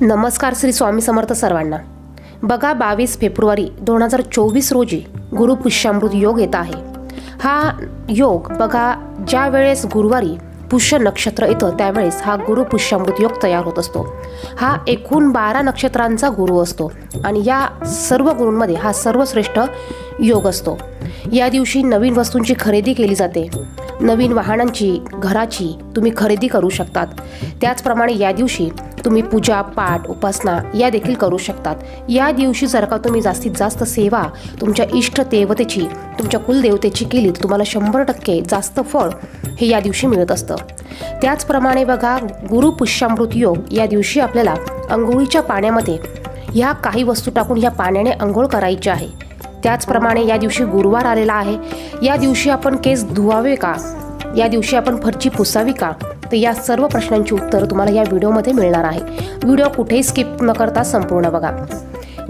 नमस्कार श्री स्वामी समर्थ सर्वांना. बघा बावीस फेब्रुवारी दोन हजार चोवीस रोजी गुरु पुष्यामृत योग येत आहे. हा योग बघा ज्या वेळेस गुरुवारी पुष्य नक्षत्र येतं त्यावेळेस हा गुरु पुष्यामृत योग तयार होत असतो. हा एकूण बारा नक्षत्रांचा गुरु असतो आणि या सर्व गुरूंमध्ये हा सर्वश्रेष्ठ योग असतो. या दिवशी नवीन वस्तूंची खरेदी केली जाते. नवीन वाहनांची घराची तुम्ही खरेदी करू शकतात. त्याचप्रमाणे या दिवशी तुम्ही पूजा पाठ उपासना या देखील करू शकतात. या दिवशी जर का तुम्ही जास्तीत जास्त सेवा तुमच्या इष्ट देवतेची तुमच्या कुलदेवतेची केली तर तुम्हाला शंभर टक्के जास्त फळ हे या दिवशी मिळत असतं. त्याचप्रमाणे बघा गुरु पुष्यामृत योग या दिवशी आपल्याला अंघोळीच्या पाण्यामध्ये ह्या काही वस्तू टाकून ह्या पाण्याने अंघोळ करायची आहे. त्याचप्रमाणे या दिवशी गुरुवार आलेला आहे. या दिवशी आपण केस धुवावे का? या दिवशी आपण फरची पुसावी का? तर या सर्व प्रश्नांची उत्तर तुम्हाला या व्हिडिओमध्ये मिळणार आहे. व्हिडिओ कुठेही स्किप न करता संपूर्ण बघा.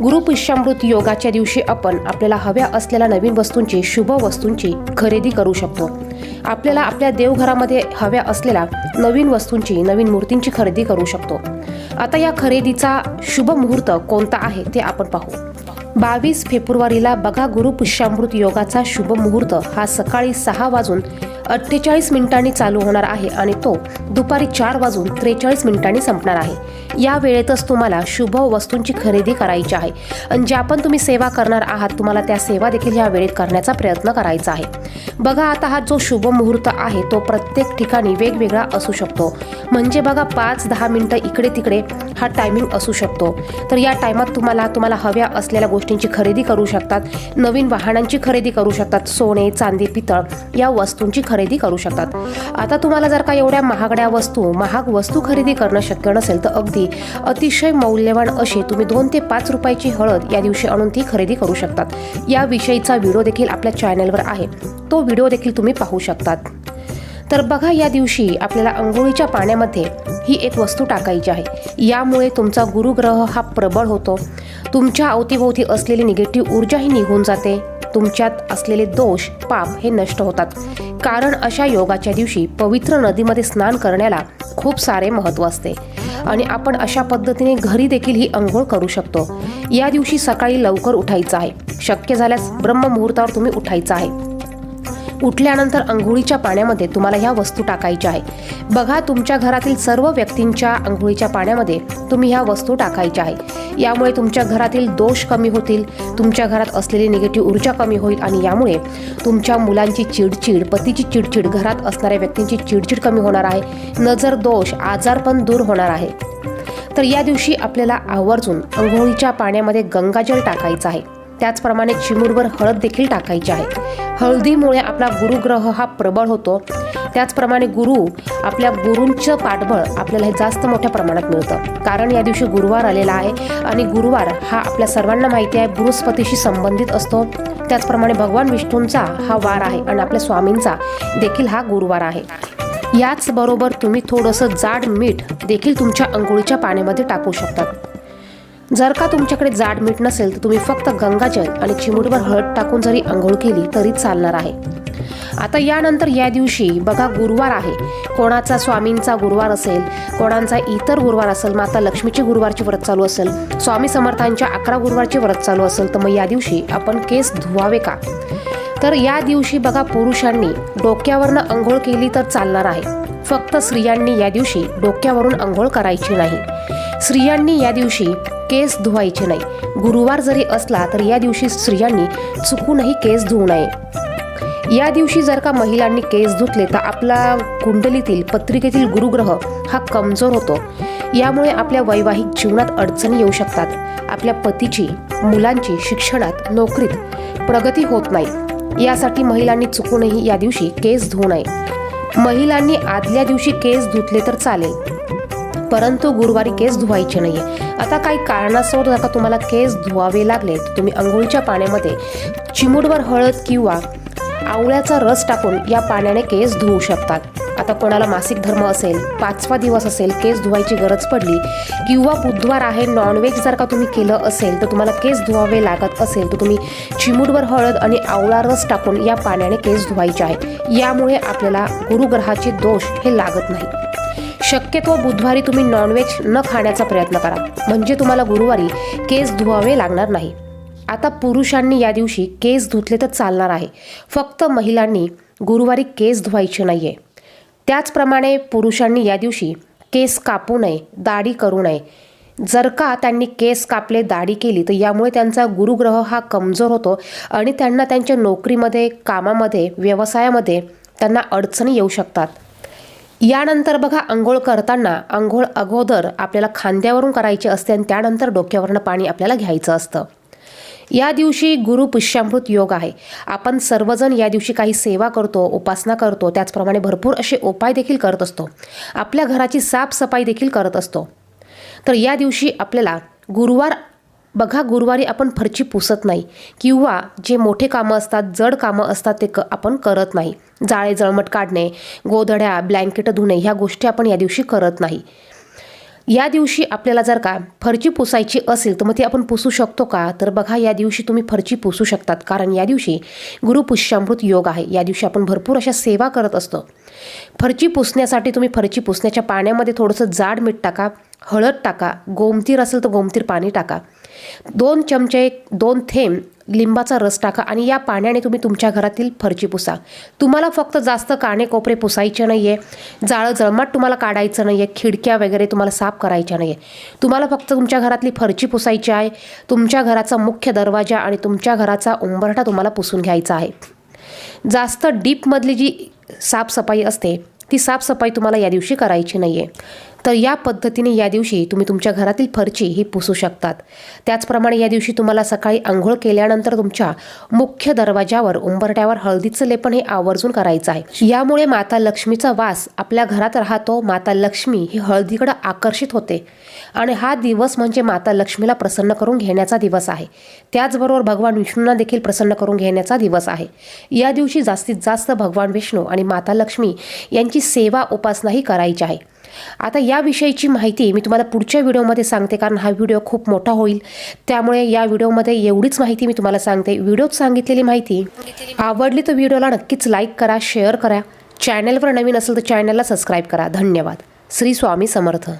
गुरु पुष्यामृत योगाच्या दिवशी आपण आपल्याला हव्या असलेल्या नवीन वस्तूंची शुभ वस्तूंची खरेदी करू शकतो. आपल्याला आपल्या देवघरामध्ये हव्या असलेल्या नवीन वस्तूंची नवीन मूर्तींची खरेदी करू शकतो. आता या खरेदीचा शुभ मुहूर्त कोणता आहे ते आपण पाहू. बावीस फेब्रुवारीला बघा गुरु पुष्यामृत योगाचा शुभ मुहूर्त. हा सकाळी सहा वाजून अठ्ठेचाळीस मिनिटांनी चालू होणार आहे आणि तो दुपारी चार वाजून त्रेचाळीस मिनिटांनी संपणार आहे. या वेळेतच तुम्हाला शुभ वस्तूंची खरेदी करायची आहे. आणि ज्या पण तुम्ही सेवा करणार आहात तुम्हाला त्या सेवा देखील या वेळेत करण्याचा प्रयत्न करायचा आहे. बघा आता हा जो शुभ मुहूर्त आहे तो प्रत्येक ठिकाणी वेगवेगळा असू शकतो. म्हणजे बघा पाच दहा मिनिटं इकडे तिकडे हा टायमिंग असू शकतो. तर या टायमात तुम्हाला तुम्हाला हव्या असलेल्या गोष्टींची खरेदी करू शकतात. नवीन वाहनांची खरेदी करू शकतात. सोने चांदी पितळ या वस्तूंची खरेदी खरेदी करू शकतात. आता तुम्हाला जर का एवढ्या महागड्या वस्तू महाग वस्तू खरेदी करणं शक्य नसेल तर अगदी अतिशय मौल्यवान अशी तुम्ही दोन ते पाच रुपयाची हळद या दिवशी आणून ती खरेदी करू शकतात. याविषयीचा व्हिडिओ देखील आपल्या चॅनलवर आहे. तो व्हिडिओ देखील तुम्ही पाहू शकतात. तर बघा या दिवशी आपल्याला अंघोळीच्या पाण्यामध्ये ही एक वस्तू टाकायची आहे. यामुळे तुमचा गुरुग्रह हा प्रबळ होतो. तुमच्या अवतीभोवती असलेली निगेटिव्ह ऊर्जाही निघून जाते. तुमच्यात असलेले दोष पाप हे नष्ट होतात. कारण अशा योगाच्या दिवशी पवित्र नदीमध्ये स्नान करण्याला खूप सारे महत्त्व असते. आणि आपण अशा पद्धतीने घरी देखील ही अंघोळ करू शकतो. या दिवशी सकाळी लवकर उठायचं आहे. शक्य झाल्यास ब्रह्ममुहूर्तावर तुम्ही उठायचं आहे. उठल्यानंतर अंघोळीच्या पाण्यामध्ये तुम्हाला ह्या वस्तू टाकायच्या आहे बघा तुमच्या घरातील सर्व व्यक्तींच्या अंघोळीच्या पाण्यामध्ये तुम्ही ह्या वस्तू टाकायच्या आहे यामुळे तुमच्या घरातील दोष कमी होतील तुमच्या घरात असलेली निगेटिव्ह ऊर्जा कमी होईल आणि यामुळे तुमच्या मुलांची चिडचिड पतीची चिडचिड घरात असणाऱ्या व्यक्तींची चिडचिड कमी होणार आहे. नजर दोष आजार पण दूर होणार आहे. तर या दिवशी आपल्याला आवर्जून अंघोळीच्या पाण्यामध्ये गंगाजल टाकायचं आहे. त्याचप्रमाणे चिमूरवर हळद देखील टाकायची आहे. हळदीमुळे आपला गुरुग्रह हा प्रबळ होतो. त्याचप्रमाणे गुरु आपल्या गुरूंचं पाठबळ आपल्याला हे जास्त मोठ्या प्रमाणात मिळतं. कारण या दिवशी गुरुवार आलेला आहे आणि गुरुवार हा आपल्या सर्वांना माहिती आहे बृहस्पतीशी संबंधित असतो. त्याचप्रमाणे भगवान विष्णूंचा हा वार आहे आणि आपल्या स्वामींचा देखील हा गुरुवार आहे. याचबरोबर तुम्ही थोडंसं जाड मीठ देखील तुमच्या अंघोळीच्या पाण्यामध्ये टाकू शकतात. जर का तुमच्याकडे जाड मीठ नसेल तर तुम्ही फक्त गंगाजल आणि चिमूटभर हळद टाकून जरी आंघोळ केली तरी चालणार आहे. आता यानंतर या दिवशी बघा गुरुवार आहे. कोणाचा स्वामींचा गुरुवार असेल कोणाचा इतर गुरुवार असेल माता लक्ष्मीचे गुरुवारचे व्रत चालू असेल स्वामी समर्थांच्या अकरा गुरुवारचे व्रत चालू असेल तर मग या दिवशी आपण केस धुवावे का? तर या दिवशी बघा पुरुषांनी डोक्यावरनं अंघोळ केली तर चालणार आहे. फक्त स्त्रियांनी या दिवशी डोक्यावरून अंघोळ करायची नाही. स्त्रियांनी या दिवशी केस धुवायचे नाही. गुरुवार जरी असला तर या दिवशी स्त्रियांनी चुकूनही केस धुवू नये. या दिवशी जर का महिलांनी केस धुतले तर आपला कुंडलीतील पत्रिकेतील गुरुग्रह हा कमजोर होतो. यामुळे आपल्या वैवाहिक जीवनात अडचणी येऊ शकतात. आपल्या पतीची मुलांची शिक्षणात नोकरीत प्रगती होत नाही. यासाठी महिलांनी चुकूनही या दिवशी केस धुवू नये. महिलांनी आदल्या दिवशी केस धुतले तर चालेल. परंतु गुरुवारी केस धुवायचे नाहीये. आता काही कारणास्तव जर का तुम्हाला केस धुवावे लागले तर तुम्ही अंघोळीच्या पाण्यामध्ये चिमूटभर हळद किंवा आवळ्याचा रस टाकून या पाण्याने केस धुवू शकतात आता कोणाला मासिक धर्म असेल पाचवा दिवस असेल केस धुवायची गरज पडली किंवा बुधवार आहे नॉनव्हेज जर का तुम्ही केलं असेल तर तुम्हाला केस धुवावे लागत असेल तर तुम्ही चिमूटभर हळद आणि आवळा रस टाकून या पाण्याने केस धुवायचे आहे. यामुळे आपल्याला गुरुग्रहाचे दोष हे लागत नाही शक्यतो बुधवारी तुम्ही नॉनव्हेज न खाण्याचा प्रयत्न करा. म्हणजे तुम्हाला गुरुवारी केस धुवावे लागणार नाही. आता पुरुषांनी या दिवशी केस धुतले तर चालणार आहे. फक्त महिलांनी गुरुवारी केस धुवायचे नाही आहे त्याचप्रमाणे पुरुषांनी या दिवशी केस कापू नये दाढी करू नये. जर का त्यांनी केस कापले दाढी केली तर यामुळे त्यांचा गुरुग्रह हा कमजोर होतो आणि त्यांना त्यांच्या नोकरीमध्ये कामामध्ये व्यवसायामध्ये त्यांना अडचणी येऊ शकतात. यानंतर बघा आंघोळ करताना आंघोळ अगोदर आपल्याला खांद्यावरून करायची असते आणि त्यानंतर डोक्यावरनं पाणी आपल्याला घ्यायचं असतं. या दिवशी गुरु पुष्यामृत योग आहे. आपण सर्वजण या दिवशी काही सेवा करतो उपासना करतो त्याचप्रमाणे भरपूर असे उपाय देखील करत असतो. आपल्या घराची साफसफाई देखील करत असतो. तर या दिवशी आपल्याला गुरुवार बघा गुरुवारी आपण फरची पुसत नाही किंवा जे मोठे कामं असतात जड कामं असतात ते क आपण करत नाही. जाळे जळमट काढणे गोधड्या ब्लँकेट धुणे ह्या गोष्टी आपण या दिवशी करत नाही. या दिवशी आपल्याला जर का फरची पुसायची असेल तर मग ती आपण पुसू शकतो का? तर बघा या दिवशी तुम्ही फरची पुसू शकतात. कारण या दिवशी गुरुपुष्यामृत योग आहे. या दिवशी आपण भरपूर अशा सेवा करत असतो. फरची पुसण्यासाठी तुम्ही फरची पुसण्याच्या पाण्यामध्ये थोडंसं जाड मीठ टाका हळद टाका गोमतीर असेल तर गोमतीर पाणी टाका. दोन चमचे दोन थेंब लिंबाचा रस टाका आणि या पाण्याने तुम्ही तुमच्या घरातील फरची पुसा. तुम्हाला फक्त जास्त काणे कोपरे पुसायचे नाही आहे जाळं जळमाट तुम्हाला काढायचं नाही आहे खिडक्या वगैरे तुम्हाला साफ करायच्या नाही आहे तुम्हाला फक्त तुमच्या घरातली फरची पुसायची आहे तुमच्या घराचा मुख्य दरवाजा आणि तुमच्या घराचा उंबरठा तुम्हाला पुसून घ्यायचा आहे. जास्त डीपमधली जी साफसफाई असते ती साफसफाई तुम्हाला या दिवशी करायची नाही आहे तर या पद्धतीने या दिवशी तुम्ही तुमच्या घरातील फरची ही पुसू शकतात. त्याचप्रमाणे या दिवशी तुम्हाला सकाळी आंघोळ केल्यानंतर तुमच्या मुख्य दरवाजावर उंबरट्यावर हळदीचं लेपन हे आवर्जून करायचं आहे. यामुळे माता लक्ष्मीचा वास आपल्या घरात राहतो. माता लक्ष्मी ही हळदीकडे आकर्षित होते. आणि हा दिवस म्हणजे माता लक्ष्मीला प्रसन्न करून घेण्याचा दिवस आहे. त्याचबरोबर भगवान विष्णूंना देखील प्रसन्न करून घेण्याचा दिवस आहे. या दिवशी जास्तीत जास्त भगवान विष्णू आणि माता लक्ष्मी यांची सेवा उपासनाही करायची आहे. आता याविषयीची माहिती मी तुम्हाला पुढच्या व्हिडिओमध्ये सांगते कारण हा व्हिडिओ खूप मोठा होईल. त्यामुळे या व्हिडिओमध्ये एवढीच माहिती मी तुम्हाला सांगते. व्हिडिओत सांगितलेली माहिती आवडली तर व्हिडिओला नक्कीच लाईक करा शेअर करा. चॅनलवर नवीन असेल तर चॅनलला सबस्क्राईब करा. धन्यवाद. श्री स्वामी समर्थ.